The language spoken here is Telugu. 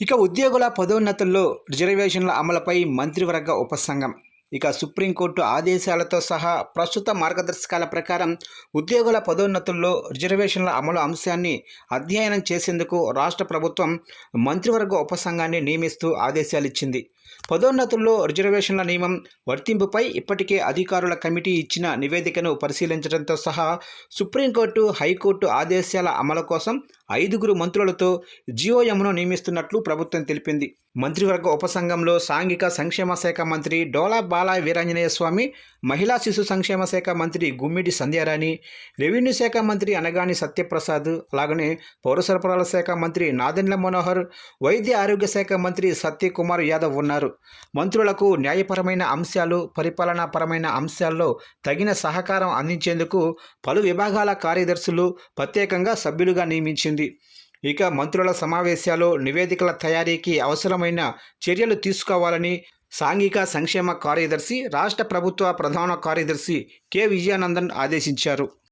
ఇక ఉద్యోగుల పదోన్నతుల్లో రిజర్వేషన్ల అమలుపై మంత్రివర్గ ఉపసంఘం ఇక సుప్రీంకోర్టు ఆదేశాలతో సహా ప్రస్తుత మార్గదర్శకాల ప్రకారం ఉద్యోగుల పదోన్నతుల్లో రిజర్వేషన్ల అమలు అంశాన్ని అధ్యయనం చేసేందుకు రాష్ట్ర ప్రభుత్వం మంత్రివర్గ ఉపసంఘాన్ని నియమిస్తూ ఆదేశాలిచ్చింది. పదోన్నతుల్లో రిజర్వేషన్ల నియమం వర్తింపుపై ఇప్పటికే అధికారుల కమిటీ ఇచ్చిన నివేదికను పరిశీలించడంతో సహా సుప్రీంకోర్టు హైకోర్టు ఆదేశాల అమలు కోసం ఐదుగురు మంత్రులతో జిఓఎంను నియమిస్తున్నట్లు ప్రభుత్వం తెలిపింది. మంత్రివర్గ ఉపసంఘంలో సాంఘిక సంక్షేమ శాఖ మంత్రి డోలా బాలా వీరాంజనేయ స్వామి మహిళా శిశు సంక్షేమ శాఖ మంత్రి గుమ్మిడి సంధ్యారాణి రెవెన్యూ శాఖ మంత్రి అనగాని సత్యప్రసాద్ అలాగనే పౌర సరఫరాల శాఖ మంత్రి నాదెండ్ల మనోహర్ వైద్య ఆరోగ్య శాఖ మంత్రి సత్యకుమార్ యాదవ్ ఉన్నారు. మంత్రులకు న్యాయపరమైన అంశాలు పరిపాలనాపరమైన అంశాల్లో తగిన సహకారం అందించేందుకు పలు విభాగాల కార్యదర్శులు ప్రత్యేకంగా సభ్యులుగా నియమించింది. ఇక మంత్రుల సమావేశాలు నివేదికల తయారీకి అవసరమైన చర్యలు తీసుకోవాలని సాంఘిక సంక్షేమ కార్యదర్శి రాష్ట్ర ప్రభుత్వ ప్రధాన కార్యదర్శి కె. విజయానందన్ ఆదేశించారు.